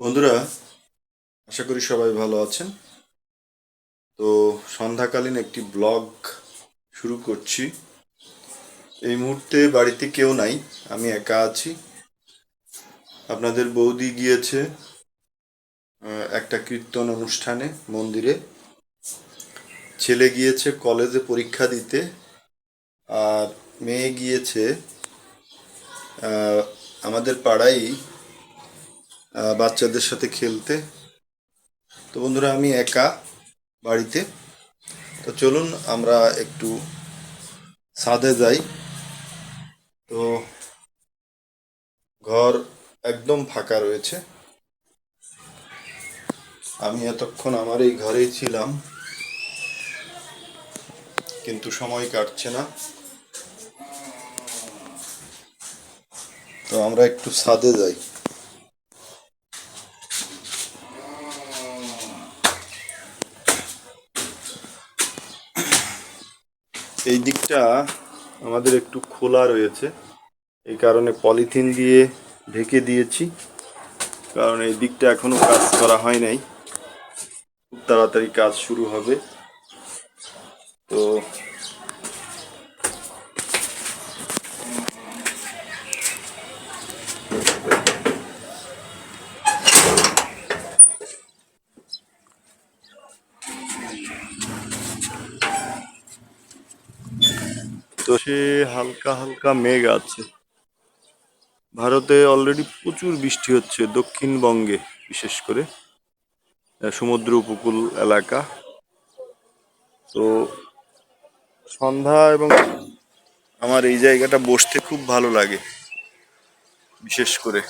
বন্ধুরা, আশা করি সবাই ভালো আছেন। তো সন্ধ্যাকালীন একটি ব্লগ শুরু করছি। এই মুহূর্তে বাড়িতে কেউ নাই, আমি একা আছি। আপনাদের বৌদি গিয়েছে একটা কীর্তন অনুষ্ঠানে, মন্দিরে। ছেলে গিয়েছে কলেজে পরীক্ষা দিতে, আর মেয়ে গিয়েছে আমাদের পাড়ায় বাচ্চাদের সাথে খেলতে। তো বন্ধুরা, আমি একা বাড়িতে। তো চলুন, আমরা একটু ছাদে যাই। তো ঘর একদম ফাঁকা রয়েছে। আমি এতক্ষণ আমার এই ঘরেই ছিলাম। কিন্তু সময় কাটছে না। তো আমরা একটু ছাদে যাই এই দিকটা আমাদের একটু খোলা রয়েছে। এই কারণে পলিথিন দিয়ে ঢেকে দিয়েছি, কারণ এই দিকটা এখনও কাজ করা হয় নাই। খুব তাড়াতাড়ি কাজ শুরু হবে। তো হালকা হালকা মেঘ আছে। ভারতে অলরেডি প্রচুর বৃষ্টি হচ্ছে দক্ষিণবঙ্গে, বিশেষ করে সমুদ্র উপকূল এলাকা। তো সন্ধ্যা এবং আমার এই জায়গাটা বসতে খুব ভালো লাগে, বিশেষ করে।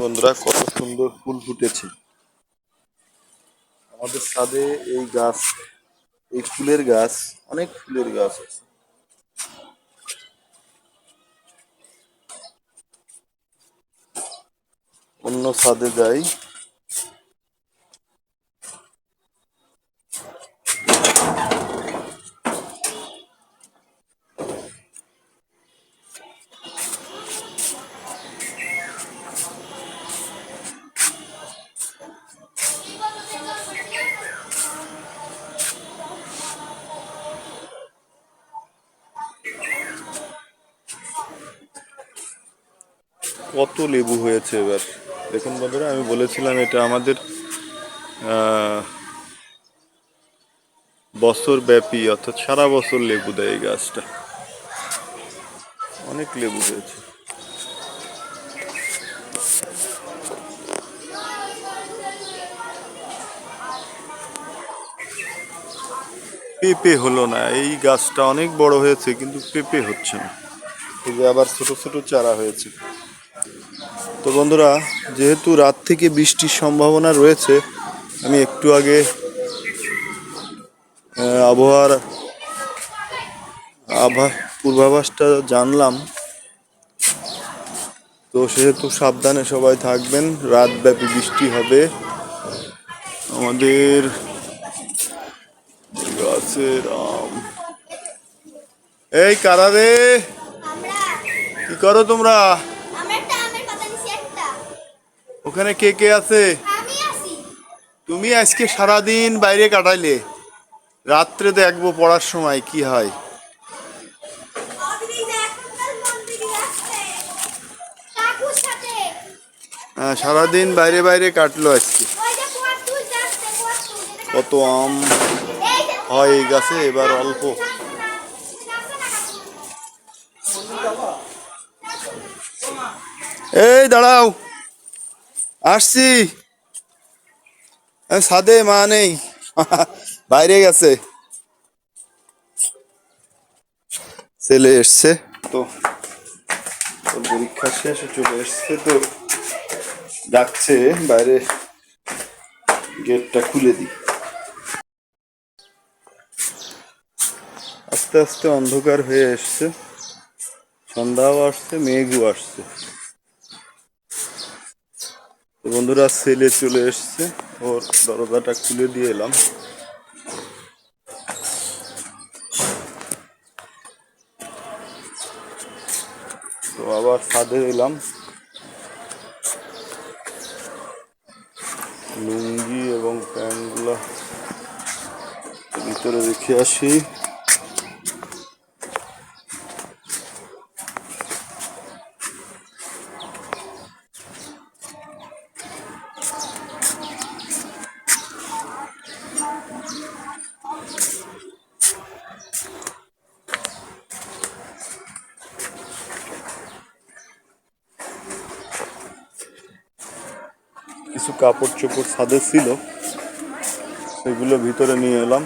বন্ধুরা, কত সুন্দর ফুল ফুটেছে। আমাদের ছাদে এই গাছ, এই ফুলের গাছ, অনেক ফুলের গাছ আছে। অন্য সাদে যাই। কত লেবু হয়েছে এবার? দেখুন বন্ধুরা, আমি বলেছিলাম এটা আমাদের বছর ব্যাপী অর্থাৎ সারা বছর লেবু দেয় এই গাছটা। অনেক লেবু হয়েছে। পেঁপে হলো না, এই গাছটা অনেক বড় হয়েছে, কিন্তু পেঁপে হচ্ছে না। আবার ছোট ছোট চারা হয়েছে। তো বন্ধুরা, যেহেতু রাত থেকে বৃষ্টির সম্ভাবনা রয়েছে, আমি একটু আগে আবহাওয়ার আভা, পূর্বাভাসটা জানলাম। তো সেহেতু সাবধানে সবাই থাকবেন, রাতব্যাপী বৃষ্টি হবে। আমাদের গাছের আম। এই কারা রে? কি করো তোমরা আমরা একটা আমের পাতা নিছি একটা ওখানে কে কে আছে? তুমি আজকে সারাদিন বাইরে কাটাইলে। রাত্রে দেখব পড়ার সময় কি হয়। আহ, সারাদিন বাইরে বাইরে কাটলো আজকে। কত আম। হয় এই গাছে এবার অল্প। এই দাঁড়াও। আসছি। সাদে মা নেই। বাইরে গেছে। ছেলে এসছে তো। পরীক্ষা শেষ চলে এসছে তো। ডাকছে, বাইরে গেটটা খুলে দিই। আস্তে আস্তে অন্ধকার হয়ে এসছে। সন্ধ্যাও আসছে, মেঘও আসছে। বন্ধুরা ছেলে চলে এসছে। ওর দরজাটা খুলে দিয়ে এলাম। তো আবার ছাদে এলাম। লুঙ্গি এবং প্যান্টগুলো ভিতরে রেখে আসি। কিছু কাপড় চোপড় ছাদে ছিল, সেগুলো ভিতরে নিয়ে এলাম।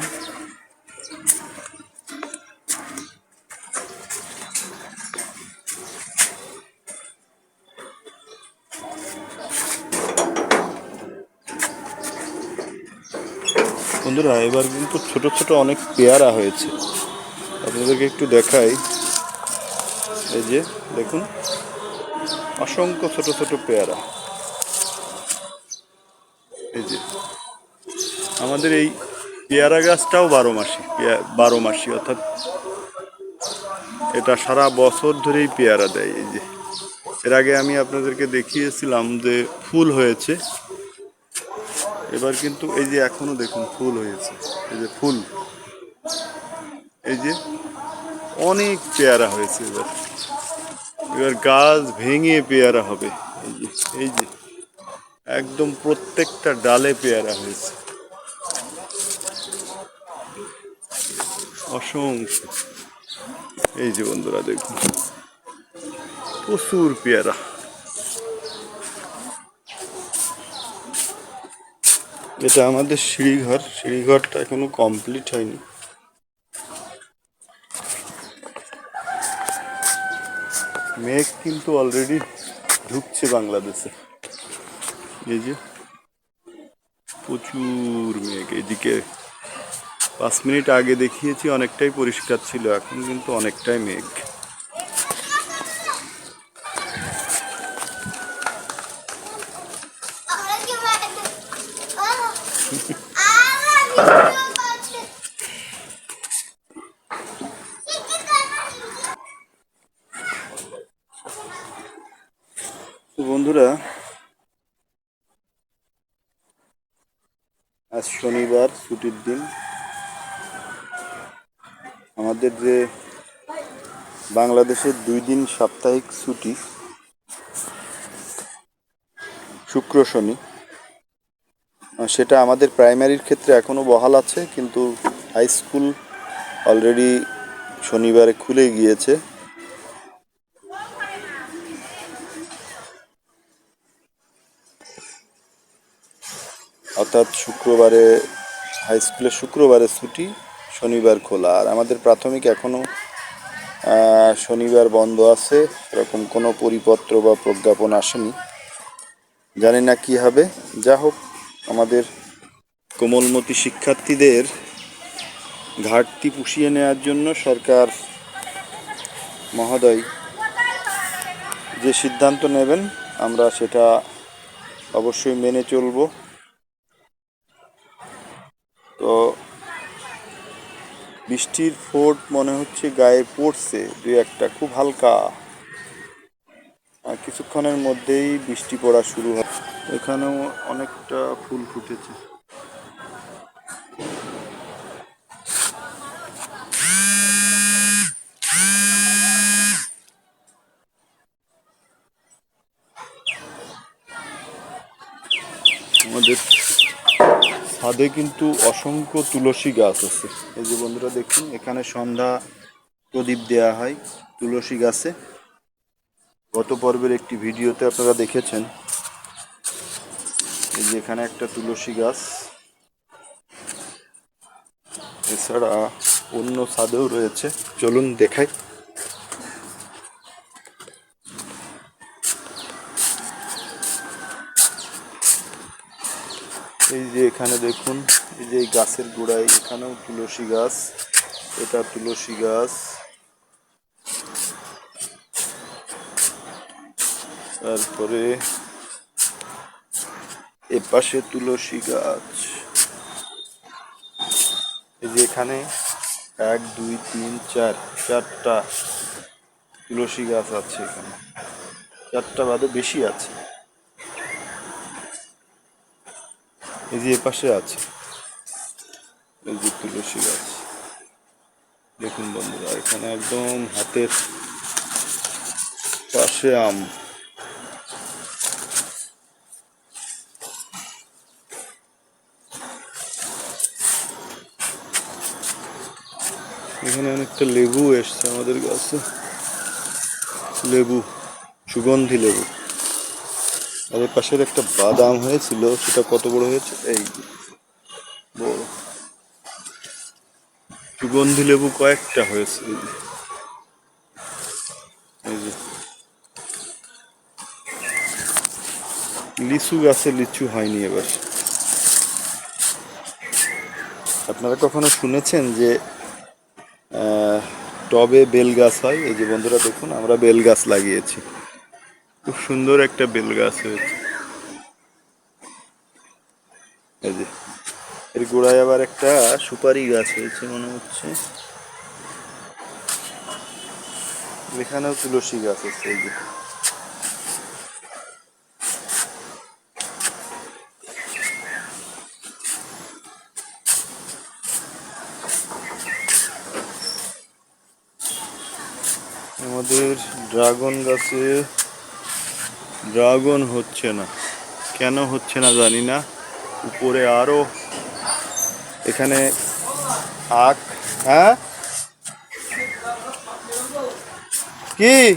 বন্ধুরা, এবার কিন্তু ছোট ছোট অনেক পেয়ারা হয়েছে। আপনাদেরকে একটু দেখাই। এই যে, দেখুন, অসংখ্য ছোট ছোট পেয়ারা। এই যে। আমাদের এই পেয়ারা গাছটাও বারো মাসি বারো মাসি, অর্থাৎ এটা সারা বছর ধরেই পেয়ারা দেয়, এই যে। এর আগে আমি আপনাদেরকে দেখিয়েছিলাম যে ফুল হয়েছে। এবার কিন্তু এই যে এখনও দেখুন ফুল হয়েছে, এই যে ফুল। এই যে অনেক পেয়ারা হয়েছে এবার। এবার গাছ ভেঙে পেয়ারা হবে, এই যে এই যে। একদম প্রত্যেকটা ডালে পেয়ারা হয়েছে। অসংখ্য। এই যে বন্ধুরা, দেখুন। প্রচুর পেয়ারা। এটা আমাদের সিঁড়িঘর। সিঁড়িঘরটা এখনও কমপ্লিট হয়নি। মেঘ কিন্তু অলরেডি ঢুকছে বাংলাদেশে। এই যে প্রচুর মেঘ এদিকে পাঁচ মিনিট আগে দেখিয়েছি অনেকটাই পরিষ্কার ছিল এখন কিন্তু অনেকটাই মেঘ আমরা কি বাইরে আমরা ভিডিও করছি কি করছিস তো বন্ধুরা আজ শনিবার ছুটির দিন। আমাদের যে বাংলাদেশের দুই দিন সাপ্তাহিক ছুটি, শুক্র শনি সেটা আমাদের প্রাইমারির ক্ষেত্রে এখনও বহাল আছে, কিন্তু হাই স্কুল অলরেডি শনিবারে খুলে গিয়েছে। অর্থাৎ শুক্রবারে হাই স্কুলে শুক্রবারে ছুটি, শনিবার খোলা। আর আমাদের প্রাথমিক এখনও শনিবার বন্ধ আছে। এরকম কোনো পরিপত্র বা প্রজ্ঞাপন আসেনি। জানি না কি হবে। যা হোক, আমাদের কোমলমতি শিক্ষার্থীদের ঘাটতি পুষিয়ে নেওয়ার জন্য সরকার, মহোদয় যে সিদ্ধান্ত নেবেন, আমরা সেটা অবশ্যই মেনে চলবো। তো বৃষ্টির ফোট মনে হচ্ছে গায়ে পড়ছে, দু একটা, খুব হালকা। আর কিছুক্ষণের মধ্যেই বৃষ্টি পড়া শুরু হয়। এখানেও অনেকটা ফুল ফুটেছে আমাদের ছাদে কিন্তু অসংখ্য তুলসী গাছ আছে। এই যে বন্ধুরা দেখুন এখানে সন্ধ্যা প্রদীপ দেয়া হয় তুলসী গাছে। গত পর্বের একটি ভিডিওতে আপনারা দেখেছেন, এই যে এখানে একটা তুলসী গাছ। এছাড়া অন্য ছাদেও রয়েছে। চলুন দেখাই। এখানে দেখুন, এই যে গাছের গোড়ায়, এখানেও তুলসী গাছ, এটা তুলসী গাছ। তারপরে এ পাশে তুলসী গাছ। এই যে এখানে এক, দুই, তিন, চার, চারটা তুলসী গাছ আছে এখানে। চারটা বাদে বেশি আছে। এই যে পাশে আছে। এই যে তুলসী গাছ। দেখুন বন্ধুরা, এখানে একদম হাতের পাশে আম। এখানে অনেকটা লেবু এসছে আমাদের গাছে লেবু, সুগন্ধি লেবু। আমাদের পাশের একটা বাদাম হয়েছিল, সেটা কত বড় হয়েছে? এই বড়। সুগন্ধি লেবু কয়েকটা হয়েছে। লিচু গাছে লিচু হয়নি এবার। আপনারা কখনো শুনেছেন যে টবে বেল গাছ হয়? এই যে বন্ধুরা, দেখুন, আমরা বেল গাছ লাগিয়েছি। খুব সুন্দর একটা বেল গাছ হয়েছে এর গোড়ায় আবার একটা সুপারি গাছ হয়েছে মনে হচ্ছে। এখানেও তুলসী গাছ আছে, এই যে। আমাদের ড্রাগন গাছে ড্রাগন হচ্ছে না। কেন হচ্ছে না জানি না। উপরে আরও। এখানে আখ হ্যাঁ? কি?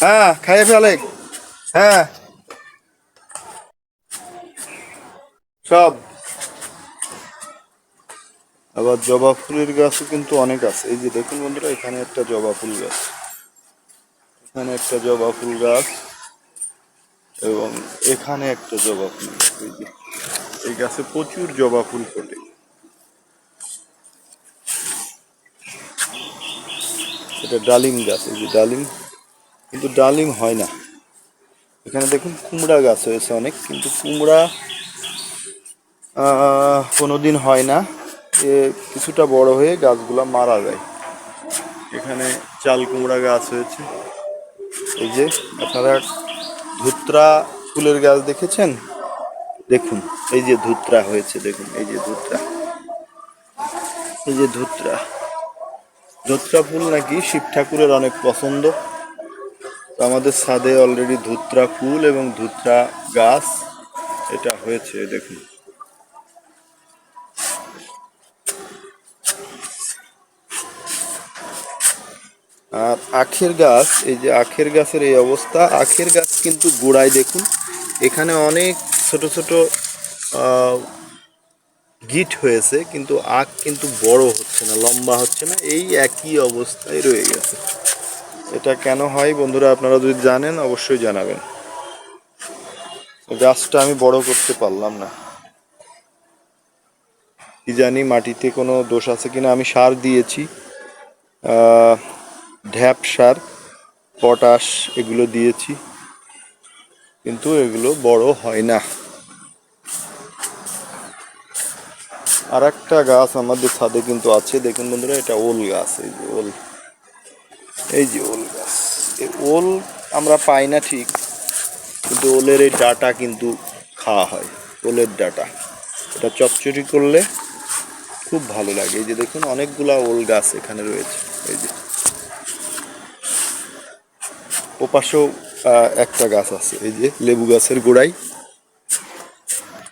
হ্যাঁ খাইয়ে ফেলে হ্যাঁ। সব। আবার জবা ফুলের গাছও কিন্তু অনেক আছে। এই যে দেখুন বন্ধুরা, এখানে একটা জবা ফুল গাছ। এখানে একটা জবা ফুল গাছ এবং এখানে একটা জবা ফুল এই এই গাছে প্রচুর জবা ফুল ফোটে। এটা ডালিম গাছ, এই যে ডালিম। কিন্তু ডালিম হয় না। এখানে দেখুন কুমড়া গাছ হয়েছে অনেক, কিন্তু কুমড়া কোনোদিন হয় না। এ কিছুটা বড় হয়ে গাছগুলা মারা যায়। এখানে চাল কুমড়া গাছ হয়েছে। এই যে আপনারা ধুত্রা ফুলের গাছ দেখেছেন? দেখুন, এই যে ধুত্রা হয়েছে, দেখুন, এই যে ধুত্রা। এই যে ধুত্রা। ধুত্রা ফুল নাকি শিব ঠাকুরের অনেক পছন্দ। আমাদের ছাদে অলরেডি ধুত্রা ফুল এবং ধুত্রা গাছ, এটা হয়েছে, দেখুন। আর আখের গাছ, এই যে আখের গাছের এই অবস্থা, আখের গাছ কিন্তু গোড়ায় দেখুন, এখানে অনেক ছোট ছোট গিট হয়েছে, কিন্তু আখ কিন্তু বড় হচ্ছে না, লম্বা হচ্ছে না, এই একই অবস্থায় রয়ে গেছে। এটা কেন হয় বন্ধুরা, আপনারা যদি জানেন, অবশ্যই জানাবেন। গাছটা আমি বড় করতে পারলাম না। কি জানি মাটিতে কোনো দোষ আছে কিনা, আমি সার দিয়েছি। ঢ্যাপ, সার, পটাশ এগুলো দিয়েছি। কিন্তু এগুলো বড় হয় না। আর একটা গাছ আমাদের ছাদে কিন্তু আছে। দেখুন বন্ধুরা, এটা ওল গাছ, এই যে ওল। এই যে ওল গাছ। এই ওল আমরা পাই না ঠিক, কিন্তু ওলের এই ডাটা কিন্তু খাওয়া হয়, ওলের ডাটা। এটা চচ্চড়ি করলে খুব ভালো লাগে। এই যে দেখুন, অনেকগুলা ওল গাছ এখানে রয়েছে। এই যে ওপাশেও একটা গাছ আছে, এই যে লেবু গাছের গোড়ায়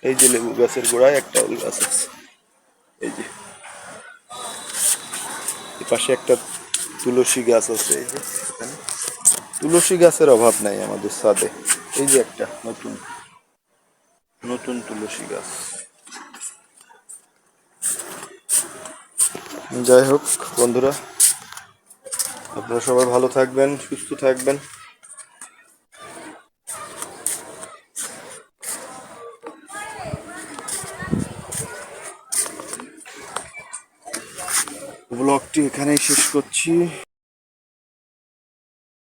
এই যে লেবু গাছের গোড়ায় একটা ওল গাছ আছে। এই যে। পাশে একটা তুলসী গাছ আছে, এই যে তুলসী গাছের অভাব নাই আমাদের ছাদে। এই যে একটা নতুন নতুন তুলসী গাছ। যাই হোক, বন্ধুরা, আপনারা সবাই ভালো থাকবেন, সুস্থ থাকবেন। ব্লগটি এখানেই শেষ করছি।